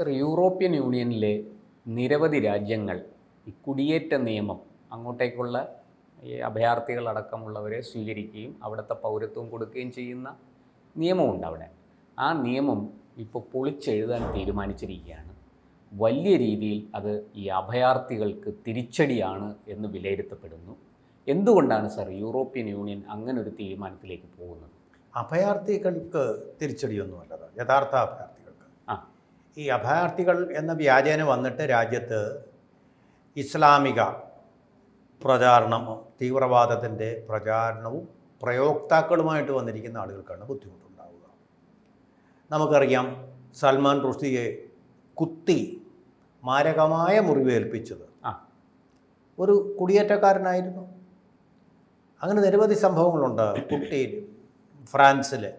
Sir European യൂണിയനിലെ നിരവധി രാജ്യങ്ങൾ ഈ കുടിയേറ്റ നിയമം അങ്ങോട്ടേക്കുള്ള ഈ അഭയാർത്ഥികളടക്കമുള്ളവരെ സ്വീകരിക്കുകയും അവിടുത്തെ പൗരത്വം കൊടുക്കുകയും ചെയ്യുന്ന നിയമമുണ്ട് അവിടെ. ആ നിയമം ഇപ്പോൾ പൊളിച്ചെഴുതാൻ തീരുമാനിച്ചിരിക്കുകയാണ്. വലിയ രീതിയിൽ അത് ഈ അഭയാർത്ഥികൾക്ക് തിരിച്ചടിയാണ് എന്ന് വിലയിരുത്തപ്പെടുന്നു. എന്തുകൊണ്ടാണ് സർ യൂറോപ്യൻ യൂണിയൻ അങ്ങനെ ഒരു തീരുമാനത്തിലേക്ക് പോകുന്നത്? അഭയാർത്ഥികൾക്ക് തിരിച്ചടിയൊന്നുമല്ലത് യഥാർത്ഥ അഭയാർത്ഥികൾക്ക് ആ ഈ അഭയാർത്ഥികൾ എന്ന വ്യാജേന വന്നിട്ട് രാജ്യത്ത് ഇസ്ലാമിക പ്രചാരണം തീവ്രവാദത്തിന്റെ പ്രചാരണവും പ്രയോക്താക്കളുമായിട്ട് വന്നിരിക്കുന്ന ആളുകൾക്കാണ് ബുദ്ധിമുട്ടുണ്ടാവുക. നമുക്കറിയാം സൽമാൻ റുഷ്ദിയെ കുത്തി മാരകമായ മുറിവേൽപ്പിച്ചത്. ഒരു കുടിയേറ്റക്കാരനായിരുന്നു. അങ്ങനെ നിരവധി സംഭവങ്ങളുണ്ട് കുട്ടി ഫ്രാൻസിൽ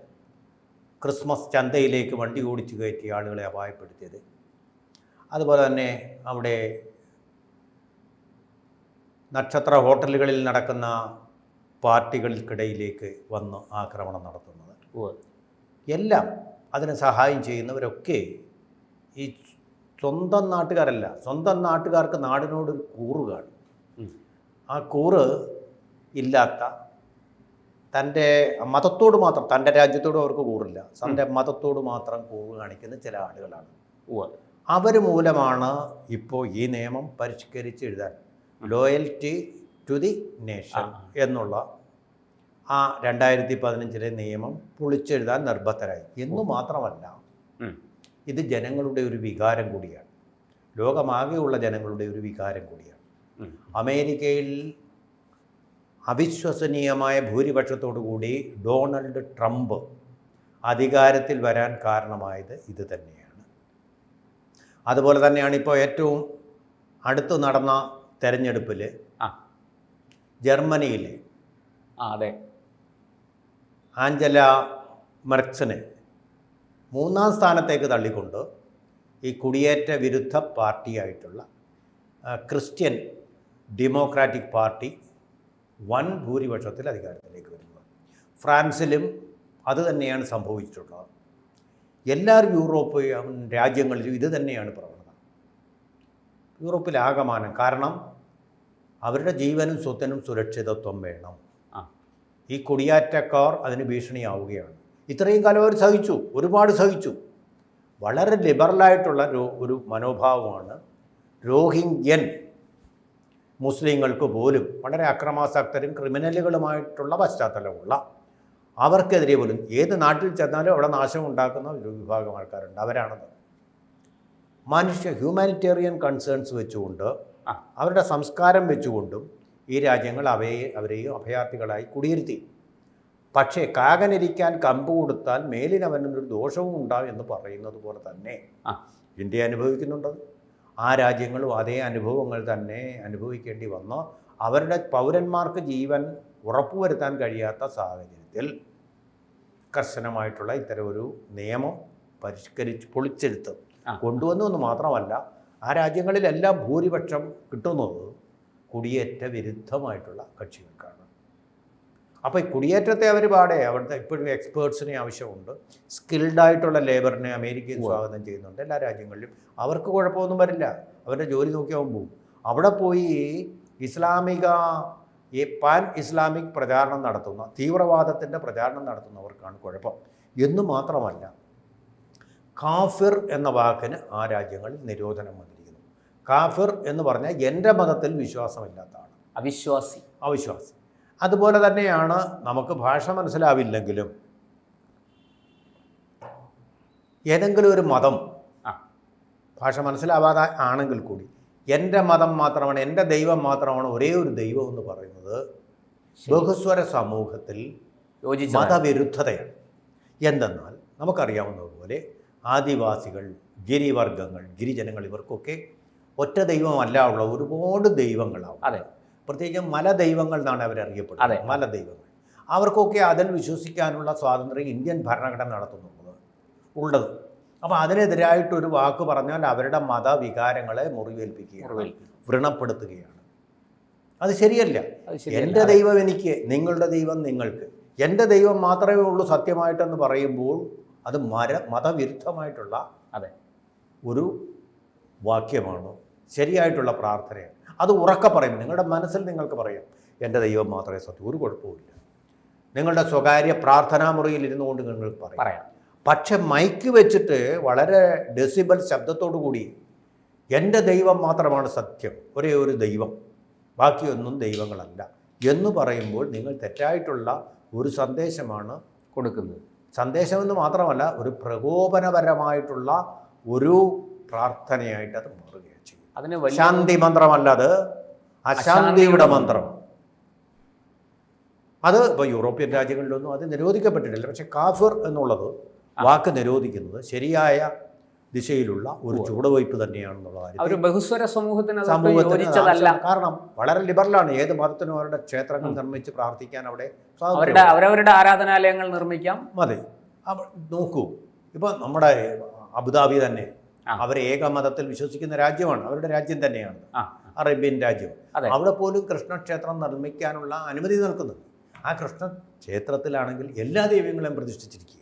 ക്രിസ്മസ് ചന്തയിലേക്ക് വണ്ടി ഓടിച്ചു കയറ്റി ആളുകളെ അപായപ്പെടുത്തിയത്. അതുപോലെ തന്നെ അവിടെ നക്ഷത്ര ഹോട്ടലുകളിൽ നടക്കുന്ന പാർട്ടികൾക്കിടയിലേക്ക് വന്ന് ആക്രമണം നടത്തുന്നത്. എല്ലാം അതിന് സഹായം ചെയ്യുന്നവരൊക്കെ ഈ സ്വന്തം നാട്ടുകാരല്ല സ്വന്തം നാട്ടുകാർക്ക് നാടിനോട് ഒരു കൂറ് കാണും. ആ കൂറ് ഇല്ലാത്ത തന്റെ മതത്തോട് മാത്രം തന്റെ രാജ്യത്തോട് അവർക്ക് കൂറില്ല. തന്റെ മതത്തോട് മാത്രം കൂറ് കാണിക്കുന്ന ചില ആളുകളാണ്. അവർ മൂലമാണ് ഇപ്പോൾ ഈ നിയമം പരിഷ്കരിച്ച് എഴുതാൻ. ലോയൽറ്റി ടു ദി നേഷൻ എന്നുള്ള ആ രണ്ടായിരത്തി പതിനഞ്ചിലെ നിയമം പൊളിച്ചെഴുതാൻ നിർബന്ധരായി. എന്നു മാത്രമല്ല ഇത് ജനങ്ങളുടെ ഒരു വികാരം കൂടിയാണ്. ലോകമാകെയുള്ള ജനങ്ങളുടെ ഒരു വികാരം കൂടിയാണ്. അമേരിക്കയിൽ അവിശ്വസനീയമായ ഭൂരിപക്ഷത്തോടുകൂടി ഡൊണാൾഡ് ട്രംപ് അധികാരത്തിൽ വരാൻ കാരണമായത് ഇത് തന്നെയാണ്. അതുപോലെ തന്നെയാണ് ഇപ്പോൾ ഏറ്റവും അടുത്ത് നടന്ന തെരഞ്ഞെടുപ്പിൽ ആ. ജർമ്മനിയിൽ അതെ. ആഞ്ചല മെർക്സിനെ മൂന്നാം സ്ഥാനത്തേക്ക് തള്ളിക്കൊണ്ട് ഈ കുടിയേറ്റ വിരുദ്ധ പാർട്ടിയായിട്ടുള്ള ക്രിസ്ത്യൻ ഡെമോക്രാറ്റിക് പാർട്ടി വൻ ഭൂരിപക്ഷത്തിൽ അധികാരത്തിലേക്ക് വരുന്നത്. ഫ്രാൻസിലും അത് തന്നെയാണ് സംഭവിച്ചിട്ടുള്ളത്. എല്ലാ യൂറോപ്യൻ രാജ്യങ്ങളിലും ഇത് തന്നെയാണ് പ്രവണത. യൂറോപ്പിലാകമാനം കാരണം അവരുടെ ജീവനും സ്വത്തിനും സുരക്ഷിതത്വം വേണം. ആ. ഈ കുടിയാറ്റക്കാർ അതിന് ഭീഷണിയാവുകയാണ്. ഇത്രയും കാലം അവർ സഹിച്ചു. ഒരുപാട് സഹിച്ചു. വളരെ ലിബറലായിട്ടുള്ള ഒരു- ഒരു മനോഭാവമാണ് രോഹിംഗ്യൻ. മുസ്ലിങ്ങൾക്ക് പോലും വളരെ അക്രമാസക്തരും ക്രിമിനലുകളുമായിട്ടുള്ള പശ്ചാത്തലമുള്ള അവർക്കെതിരെ പോലും ഏത് നാട്ടിൽ ചെന്നാലും അവിടെ നാശം ഉണ്ടാക്കുന്ന ഒരു വിഭാഗം ആൾക്കാരുണ്ട്. അവരാണത്. മനുഷ്യ ഹ്യൂമാനിറ്റേറിയൻ കൺസേൺസ് വെച്ചുകൊണ്ട് അവരുടെ സംസ്കാരം വെച്ചുകൊണ്ടും ഈ രാജ്യങ്ങൾ അവയെ അവരെയും അഭയാർത്ഥികളായി കുടിയിരുത്തി. പക്ഷേ കാകനിരിക്കാൻ കമ്പ് കൊടുത്താൽ മേലിനവനൊരു ദോഷവും ഉണ്ടാവും എന്ന് പറയുന്നത് പോലെ തന്നെ ഇന്ത്യ അനുഭവിക്കുന്നുണ്ടത്. ആ രാജ്യങ്ങളും അതേ അനുഭവങ്ങൾ തന്നെ അനുഭവിക്കേണ്ടി വന്ന അവരുടെ പൗരന്മാർക്ക് ജീവൻ ഉറപ്പുവരുത്താൻ കഴിയാത്ത സാഹചര്യത്തിൽ കർശനമായിട്ടുള്ള ഇത്തരം ഒരു നിയമം പരിഷ്കരിച്ച് പൊളിച്ചെടുത്ത്. കൊണ്ടുവന്നു എന്ന് മാത്രമല്ല ആ രാജ്യങ്ങളിലെല്ലാം ഭൂരിപക്ഷം കിട്ടുന്നത് കുടിയേറ്റ വിരുദ്ധമായിട്ടുള്ള കക്ഷികൾക്കാണ് അപ്പോൾ ഈ കുടിയേറ്റത്തെ അവർ പാടെ അവിടുത്തെ ഇപ്പോഴും എക്സ്പേർട്സിനെ ആവശ്യമുണ്ട്. സ്കിൽഡായിട്ടുള്ള ലേബറിനെ അമേരിക്കയിൽ സ്വാഗതം ചെയ്യുന്നുണ്ട് എല്ലാ രാജ്യങ്ങളിലും. അവർക്ക് കുഴപ്പമൊന്നും വരില്ല. അവരുടെ ജോലി നോക്കിയാവും പോകും അവിടെ പോയി ഇസ്ലാമിക ഈ പാൻ ഇസ്ലാമിക് പ്രചാരണം നടത്തുന്ന തീവ്രവാദത്തിന്റെ പ്രചാരണം നടത്തുന്നവർക്കാണ് കുഴപ്പം. എന്ന് മാത്രമല്ല കാഫിർ എന്ന വാക്കിന് ആ രാജ്യങ്ങളിൽ നിരോധനം വന്നിരിക്കുന്നു. കാഫിർ എന്ന് പറഞ്ഞാൽ എന്റെ മതത്തിൽ വിശ്വാസമില്ലാത്ത ആൾ അവിശ്വാസി. അവിശ്വാസി. അതുപോലെ തന്നെയാണ് നമുക്ക് ഭാഷ മനസ്സിലാവില്ലെങ്കിലും ഏതെങ്കിലും ഒരു മതം ആ ഭാഷ മനസ്സിലാവാതെ ആണെങ്കിൽ കൂടി എന്റെ മതം മാത്രമാണ് എന്റെ ദൈവം മാത്രമാണ് ഒരേ ഒരു ദൈവം എന്ന് പറയുന്നത് ബഹുസ്വര സമൂഹത്തിൽ യോജിച്ച മതവിരുദ്ധതയാണ്. എന്തെന്നാൽ നമുക്കറിയാവുന്നതുപോലെ ആദിവാസികൾ ഗിരിവർഗങ്ങൾ ഗിരിജനങ്ങൾ ഇവർക്കൊക്കെ ഒറ്റ ദൈവമല്ല ഉള്ള ഒരുപാട് ദൈവങ്ങളാവും അതെ. പ്രത്യേകിച്ചും മലദൈവങ്ങൾ എന്നാണ് അതെ. അവരറിയപ്പെടുന്നത് മലദൈവങ്ങൾ അവർക്കൊക്കെ അതിൽ വിശ്വസിക്കാനുള്ള സ്വാതന്ത്ര്യം ഇന്ത്യൻ ഭരണഘടന നടത്തുന്നുള്ളത് ഉള്ളത്. അപ്പോൾ അതിനെതിരായിട്ടൊരു വാക്ക് പറഞ്ഞാൽ അവരുടെ മതവികാരങ്ങളെ മുറിവേൽപ്പിക്കുകയാണ് മുറിവേൽപ്പിക്കും. വ്രണപ്പെടുത്തുകയാണ്. അത് ശരിയല്ല. അത് ശരിയല്ല. എന്റെ ദൈവം എനിക്ക് നിങ്ങളുടെ ദൈവം നിങ്ങൾക്ക്. എന്റെ ദൈവം മാത്രമേ ഉള്ളൂ സത്യമായിട്ടെന്ന് പറയുമ്പോൾ അത് മര മതവിരുദ്ധമായിട്ടുള്ള അതെ. ഒരു വാക്യമാണ് ശരിയായിട്ടുള്ള പ്രാർത്ഥനയാണ്. അത് ഉറക്കെ പറയും നിങ്ങളുടെ മനസ്സിൽ നിങ്ങൾക്ക് പറയാം എന്റെ ദൈവം മാത്രമേ സത്യം ഒരു കുഴപ്പമില്ല നിങ്ങളുടെ സ്വകാര്യ പ്രാർത്ഥനാ മുറിയിൽ ഇരുന്നു കൊണ്ട് നിങ്ങൾക്ക് പറയാം. പറയാം. പക്ഷെ മൈക്ക് വെച്ചിട്ട് വളരെ ഡെസിബൽ ശബ്ദത്തോടു കൂടി എന്റെ ദൈവം മാത്രമാണ് സത്യം ഒരേ ഒരു ദൈവം ബാക്കിയൊന്നും ദൈവങ്ങളല്ല എന്ന് പറയുമ്പോൾ നിങ്ങൾ തെറ്റായിട്ടുള്ള ഒരു സന്ദേശമാണ് കൊടുക്കുന്നത്. സന്ദേശമെന്ന് മാത്രമല്ല ഒരു പ്രകോപനപരമായിട്ടുള്ള ഒരു പ്രാർത്ഥനയായിട്ട് അത് മാറുകയാണ്. അതിന് ശാന്തി മന്ത്രമല്ല അത് അശാന്തിയുടെ മന്ത്രം. അത് ഇപ്പോൾ യൂറോപ്യൻ രാജ്യങ്ങളിലൊന്നും അത് നിരോധിക്കപ്പെട്ടിട്ടില്ല. പക്ഷെ കാഫിർ എന്നുള്ളത് വാക്ക് നിരോധിക്കുന്നത് ശരിയായ ദിശയിലുള്ള ഒരു ചുവടുവയ്പ് തന്നെയാണെന്നുള്ള കാര്യം ബഹുസ്വര സമൂഹത്തിന് സമൂഹത്തിന് കാരണം വളരെ ലിബറലാണ്. ഏത് മതത്തിനും അവരുടെ ക്ഷേത്രങ്ങൾ നിർമ്മിച്ച് പ്രാർത്ഥിക്കാൻ അവിടെ. അവരുടെ അവരവരുടെ ആരാധനാലയങ്ങൾ നിർമ്മിക്കാം. മതി. നോക്കൂ. ഇപ്പൊ നമ്മുടെ അബുദാബി തന്നെ. അവർ ഏക മതത്തിൽ വിശ്വസിക്കുന്ന രാജ്യമാണ്. അവരുടെ രാജ്യം തന്നെയാണ്. അറേബ്യൻ രാജ്യം അവിടെ പോലും കൃഷ്ണക്ഷേത്രം നിർമ്മിക്കാനുള്ള അനുമതി നൽകുന്നു. ആ കൃഷ്ണ ക്ഷേത്രത്തിലാണെങ്കിൽ എല്ലാ ദൈവങ്ങളെയും പ്രതിഷ്ഠിച്ചിരിക്കുക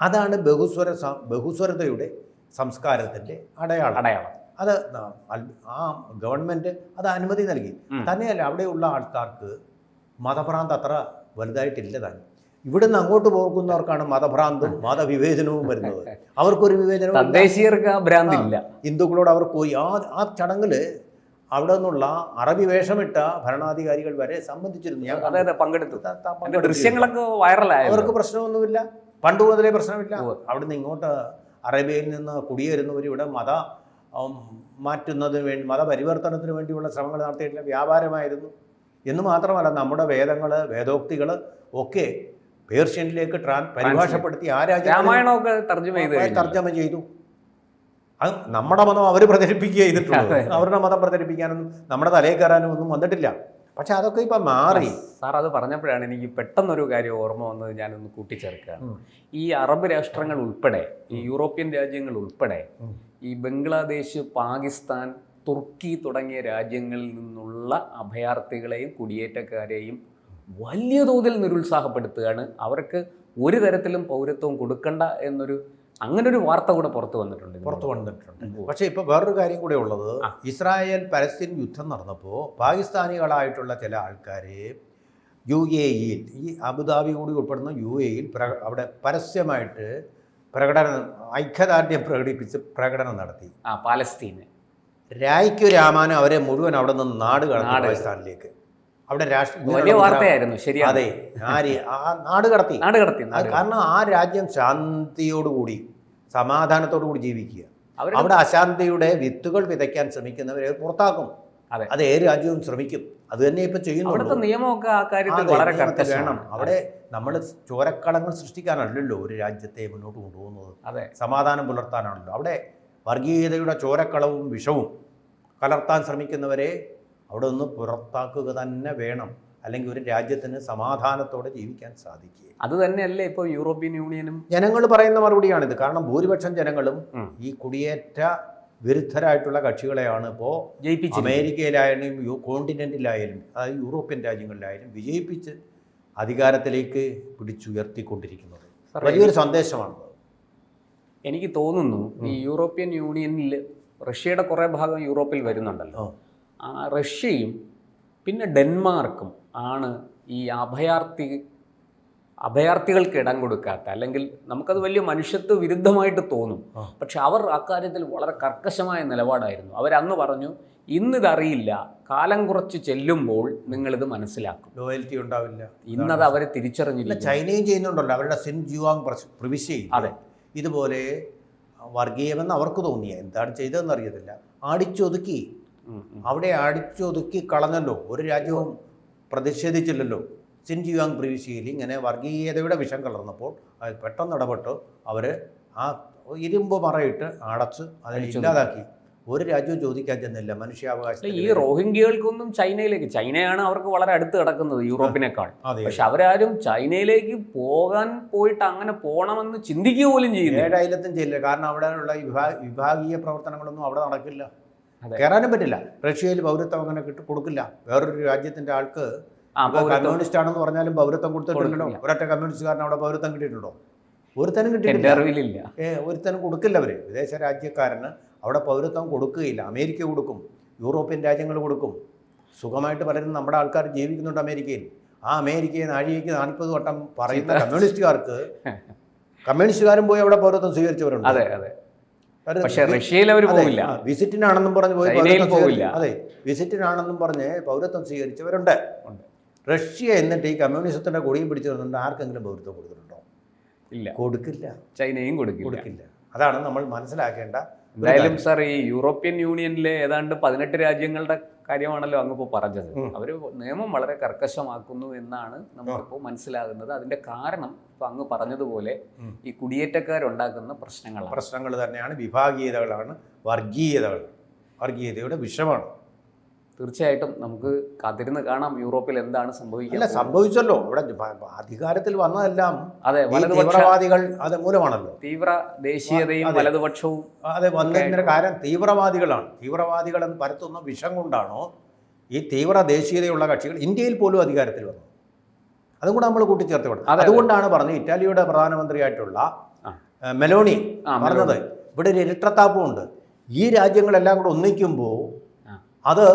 അതാണ് ബഹുസ്വര ബഹുസ്വരതയുടെ സംസ്കാരത്തിന്റെ അടയാളം. അടയാളം. അത് ആ ഗവൺമെന്റ് അത് അനുമതി നൽകി. തന്നെയല്ല അവിടെയുള്ള ആൾക്കാർക്ക് മതഭ്രാന്ത് അത്ര വലുതായിട്ടില്ല താനും. ഇവിടുന്ന് അങ്ങോട്ട് പോകുന്നവർക്കാണ് മതഭ്രാന്തും മതവിവേചനവും വരുന്നത്. അവർക്കൊരു വിവേചനവും. തദ്ദേശീയർക്ക് ആ ഭ്രാന്തില്ല. ഹിന്ദുക്കളോട് അവർ പോയി ആ ആ ചടങ്ങിൽ അവിടെ നിന്നുള്ള അറബി വേഷമിട്ട ഭരണാധികാരികൾ വരെ സംബന്ധിച്ചിരുന്നു. ഞാൻ പങ്കെടുത്തു. ദൃശ്യങ്ങളൊക്കെ വൈറലായി അവർക്ക് പ്രശ്നമൊന്നുമില്ല. പണ്ട് മുതലേ പ്രശ്നമില്ല. അവിടുന്ന് ഇങ്ങോട്ട് അറേബ്യയിൽ നിന്ന് കുടിയേറുന്നവർ ഇവിടെ മത മാറ്റുന്നതിന് വേണ്ടി മതപരിവർത്തനത്തിന് വേണ്ടിയുള്ള ശ്രമങ്ങൾ നടത്തിയിട്ടില്ല. വ്യാപാരമായിരുന്നു. എന്ന് മാത്രമല്ല നമ്മുടെ വേദങ്ങൾ വേദോക്തികൾ ഒക്കെ പേർഷ്യനിലേക്ക് ട്രാൻ പരിഭാഷപ്പെടുത്തി ആ രാജ്യമൊക്കെ തർജമ ചെയ്ത് അത് നമ്മുടെ മതം അവർ പ്രചരിപ്പിക്കുക ചെയ്തിട്ടുള്ളത് അതെ. അവരുടെ മതം പ്രചരിപ്പിക്കാനൊന്നും നമ്മുടെ തലയിൽ കയറാനും ഒന്നും വന്നിട്ടില്ല. പക്ഷെ അതൊക്കെ ഇപ്പം മാറി. സാർ അത് പറഞ്ഞപ്പോഴാണ് എനിക്ക് പെട്ടെന്നൊരു കാര്യം ഓർമ്മ വന്നത് ഞാനൊന്ന് കൂട്ടിച്ചേർക്കുകയാണ്. ഈ അറബ് രാഷ്ട്രങ്ങൾ ഉൾപ്പെടെ ഈ യൂറോപ്യൻ രാജ്യങ്ങൾ ഉൾപ്പെടെ ഈ ബംഗ്ലാദേശ് പാകിസ്ഥാൻ തുർക്കി തുടങ്ങിയ രാജ്യങ്ങളിൽ നിന്നുള്ള അഭയാർത്ഥികളെയും കുടിയേറ്റക്കാരെയും വലിയ തോതിൽ നിരുത്സാഹപ്പെടുത്തുകയാണ്. അവർക്ക് ഒരു തരത്തിലും പൗരത്വം കൊടുക്കണ്ട എന്നൊരു അങ്ങനെ ഒരു വാർത്ത കൂടെ പുറത്തു വന്നിട്ടുണ്ട്. പുറത്തു വന്നിട്ടുണ്ട്. പക്ഷേ ഇപ്പോൾ വേറൊരു കാര്യം കൂടെ ഉള്ളത്. ഇസ്രായേൽ പലസ്തീൻ യുദ്ധം നടന്നപ്പോൾ പാകിസ്ഥാനികളായിട്ടുള്ള ചില ആൾക്കാരെ യു എ ഇയിൽ ഈ അബുദാബി കൂടി ഉൾപ്പെടുന്ന യു എയിൽ പ്ര അവിടെ പരസ്യമായിട്ട് പ്രകടനം ഐക്യദാർഢ്യം പ്രകടിപ്പിച്ച് പ്രകടനം നടത്തി. ആ പാലസ്തീന്. രായ്ക്കു രാമാനും അവരെ മുഴുവൻ അവിടെ നിന്ന് നാട് കടത്തി പാകിസ്ഥാനിലേക്ക്. അവിടെ വലിയ വാർത്തയായിരുന്നു. ശരിയാണ്. അതെ ആര് ആ നാട് കടത്തി. നാട് കടത്തി കാരണം ആ രാജ്യം ശാന്തിയോടുകൂടി സമാധാനത്തോടു കൂടി ജീവിക്കുക അവിടെ അശാന്തിയുടെ വിത്തുകൾ വിതയ്ക്കാൻ ശ്രമിക്കുന്നവരെ പുറത്താക്കും. അതെ. അത് ഏത് രാജ്യവും ശ്രമിക്കും. അത് തന്നെ ഇപ്പൊ ചെയ്യുന്നുള്ളൂ നിയമമൊക്കെ ആ കാര്യത്തിൽ വളരെ വേണം. അവിടെ നമ്മൾ ചോരക്കളങ്ങൾ സൃഷ്ടിക്കാനല്ലല്ലോ ഒരു രാജ്യത്തെ മുന്നോട്ട് കൊണ്ടുപോകുന്നത്. അതെ. സമാധാനം പുലർത്താനാണല്ലോ. അവിടെ വർഗീയതയുടെ ചോരക്കളവും വിഷവും കലർത്താൻ ശ്രമിക്കുന്നവരെ അവിടെ നിന്ന് പുറത്താക്കുക തന്നെ വേണം. അല്ലെങ്കിൽ ഒരു രാജ്യത്തിന് സമാധാനത്തോടെ ജീവിക്കാൻ സാധിക്കുക അത് തന്നെയല്ലേ ഇപ്പോൾ യൂറോപ്യൻ യൂണിയനും? ജനങ്ങൾ പറയുന്ന മറുപടിയാണിത് കാരണം ഭൂരിപക്ഷം ജനങ്ങളും ഈ കുടിയേറ്റ വിരുദ്ധരായിട്ടുള്ള കക്ഷികളെയാണ് ഇപ്പോൾ ജയിപ്പിച്ച് അമേരിക്കയിലായാലും യു കോണ്ടിനെന്റിലായാലും അതായത് യൂറോപ്യൻ രാജ്യങ്ങളിലായാലും വിജയിപ്പിച്ച് അധികാരത്തിലേക്ക് പിടിച്ചുയർത്തിക്കൊണ്ടിരിക്കുന്നത്. വലിയൊരു സന്ദേശമാണ് എനിക്ക് തോന്നുന്നു ഈ യൂറോപ്യൻ യൂണിയനിൽ റഷ്യയുടെ കുറേ ഭാഗം യൂറോപ്പിൽ വരുന്നുണ്ടല്ലോ. റഷ്യയും പിന്നെ ഡെൻമാർക്കും ആണ് ഈ അഭയാർത്ഥി അഭയാർത്ഥികൾക്ക് ഇടം കൊടുക്കാത്ത അല്ലെങ്കിൽ നമുക്കത് വലിയ മനുഷ്യത്വ വിരുദ്ധമായിട്ട് തോന്നും. പക്ഷെ അവർ അക്കാര്യത്തിൽ വളരെ കർക്കശമായ നിലപാടായിരുന്നു. അവരന്ന് പറഞ്ഞു ഇന്നിതറിയില്ല കാലം കുറച്ച് ചെല്ലുമ്പോൾ നിങ്ങളിത് മനസ്സിലാക്കും. ലോയൽറ്റി ഉണ്ടാവില്ല. ഇന്നത് അവരെ തിരിച്ചറിഞ്ഞില്ല ചൈനയും ചെയ്യുന്നുണ്ടല്ലോ അവരുടെ സിൻ ജുവാങ് പ്രവിശ്യയും അതെ. ഇതുപോലെ വർഗീയമെന്ന് അവർക്ക് തോന്നിയ എന്താണ് ചെയ്തതെന്ന് അറിയത്തില്ല. ഉം. അവിടെ അടിച്ചൊതുക്കി കളഞ്ഞല്ലോ. ഒരു രാജ്യവും പ്രതിഷേധിച്ചില്ലല്ലോ. സിൻജിയാങ് പ്രവിശ്യയിൽ ഇങ്ങനെ വർഗീയതയുടെ വിഷം കലർന്നപ്പോൾ അത് പെട്ടെന്ന് ഇടപെട്ട് അവർ ആ ഇരുമ്പ് മറയിട്ട് അടച്ച് അതിനെ ഇല്ലാതാക്കി. ഒരു രാജ്യവും ചോദിക്കാൻ ചെന്നില്ല. മനുഷ്യാവകാശം ഈ റോഹിംഗ്യകൾക്കൊന്നും ചൈനയിലേക്ക് ചൈനയാണ് അവർക്ക് വളരെ അടുത്ത് കിടക്കുന്നത് യൂറോപ്പിനേക്കാൾ. പക്ഷെ അവരാരും ചൈനയിലേക്ക് പോകാൻ പോയിട്ട് അങ്ങനെ പോകണമെന്ന് ചിന്തിക്കുക പോലും ചെയ്യുന്നില്ല. ഏഴായിരത്തും ചെയ്യില്ല. കാരണം അവിടെയുള്ള വിഭാഗീയ പ്രവർത്തനങ്ങളൊന്നും അവിടെ നടക്കില്ല. കയറാനും പറ്റില്ല. റഷ്യയിൽ പൗരത്വം അങ്ങനെ കിട്ടി കൊടുക്കില്ല. വേറൊരു രാജ്യത്തിന്റെ ആൾക്ക് കമ്മ്യൂണിസ്റ്റ് ആണെന്ന് പറഞ്ഞാലും പൗരത്വം കൊടുത്തിട്ടുണ്ടോ. ഒരൊറ്റ കമ്മ്യൂണിസ്റ്റുകാരൻ അവിടെ പൗരത്വം കിട്ടിയിട്ടുണ്ടോ? ഒരുത്തനും കിട്ടിയിട്ടില്ല. ഏ, ഒരുത്തനും കൊടുക്കില്ല അവർ. വിദേശ രാജ്യക്കാരന് അവിടെ പൗരത്വം കൊടുക്കുകയില്ല. അമേരിക്ക കൊടുക്കും. യൂറോപ്യൻ രാജ്യങ്ങൾ കൊടുക്കും. സുഖമായിട്ട് പലരും നമ്മുടെ ആൾക്കാർ ജീവിക്കുന്നുണ്ട് അമേരിക്കയിൽ. ആ അമേരിക്കയെ നാഴികയ്ക്ക് നാൽപ്പത് വട്ടം പറയുന്ന കമ്മ്യൂണിസ്റ്റുകാർക്ക് കമ്മ്യൂണിസ്റ്റുകാരും പോയി അവിടെ പൗരത്വം സ്വീകരിച്ചവരുണ്ട്. അതെ അതെ. പക്ഷെ റഷ്യയിൽ അവർ പോവില്ല. വിസിറ്റിനാണെന്നും പറഞ്ഞ് പോയി പോവില്ല. അതെ വിസിറ്റിനാണെന്നും പറഞ്ഞ് പൗരത്വം സ്വീകരിച്ചവരുണ്ട്. റഷ്യ എന്നിട്ട് ഈ കമ്മ്യൂണിസത്തിന്റെ കൊടിയും പിടിച്ചു നിന്നുണ്ട് ആർക്കെങ്കിലും പൗരത്വം കൊടുത്തിട്ടുണ്ടോ? ഇല്ല. കൊടുക്കില്ല. ചൈനയും കൊടുക്കില്ല. കൊടുക്കില്ല. അതാണ് നമ്മൾ മനസ്സിലാക്കേണ്ട എന്തായാലും സാർ ഈ യൂറോപ്യൻ യൂണിയനിലെ ഏതാണ്ട് പതിനെട്ട് രാജ്യങ്ങളുടെ കാര്യമാണല്ലോ അങ്ങ് ഇപ്പോൾ പറഞ്ഞത്. അവർ നിയമം വളരെ കർക്കശമാക്കുന്നു എന്നാണ് നമുക്കിപ്പോൾ മനസ്സിലാകുന്നത്. അതിന്റെ കാരണം ഇപ്പൊ അങ്ങ് പറഞ്ഞതുപോലെ. ഈ കുടിയേറ്റക്കാരുണ്ടാക്കുന്ന പ്രശ്നങ്ങളാണ്. പ്രശ്നങ്ങൾ തന്നെയാണ് വിഭാഗീയതകളാണ് വർഗീയതകൾ. വർഗീയതയുടെ വിഷമാണ്. തീർച്ചയായിട്ടും നമുക്ക് കാത്തിരുന്ന് കാണാം യൂറോപ്പിൽ എന്താണ് സംഭവിക്കുക സംഭവിച്ചല്ലോ. ഇവിടെ അധികാരത്തിൽ വന്നതെല്ലാം അതെ തീവ്രവാദികൾ അത് മൂലമാണല്ലോ. തീവ്ര ദേശീയതയും വലതുപക്ഷവും അതെ വന്നതിന്റെ കാര്യം തീവ്രവാദികളാണ്. തീവ്രവാദികൾ എന്ന് പരത്തുന്ന വിഷം കൊണ്ടാണോ ഈ തീവ്ര ദേശീയതയുള്ള കക്ഷികൾ ഇന്ത്യയിൽ പോലും അധികാരത്തിൽ വന്നു അതും കൂടെ നമ്മൾ കൂട്ടിച്ചേർത്ത് കൊടുക്കും അതുകൊണ്ടാണ് പറഞ്ഞത് ഇറ്റാലിയുടെ പ്രധാനമന്ത്രിയായിട്ടുള്ള. മെലോണി പറഞ്ഞത്. ഇവിടെ ഒരു ഇരട്ടത്താപ്പുണ്ട് ഈ രാജ്യങ്ങളെല്ലാം കൂടെ ഒന്നിക്കുമ്പോൾ അത്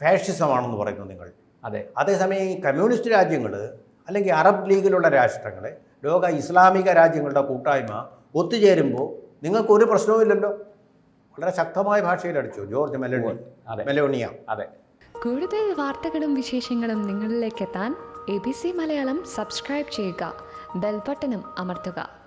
ഫാഷിസമാണെന്ന് പറയുന്നു നിങ്ങൾ. അതെ. അതേസമയം ഈ കമ്മ്യൂണിസ്റ്റ് രാജ്യങ്ങൾ അല്ലെങ്കിൽ അറബ് ലീഗിലുള്ള രാഷ്ട്രങ്ങൾ ലോക ഇസ്ലാമിക രാജ്യങ്ങളുടെ കൂട്ടായ്മ ഒത്തുചേരുമ്പോൾ നിങ്ങൾക്ക് ഒരു പ്രശ്നവുമില്ലല്ലോ വളരെ ശക്തമായ ഭാഷയിൽ അടിച്ചു ജോർജ് മെലോണി അതെ. മെലോണിയ അതെ. കൂടുതൽ വാർത്തകളും വിശേഷങ്ങളും നിങ്ങളിലേക്ക് എത്താൻ A B C Malayalam subscribe ചെയ്യുക. ബെൽബട്ടനും അമർത്തുക.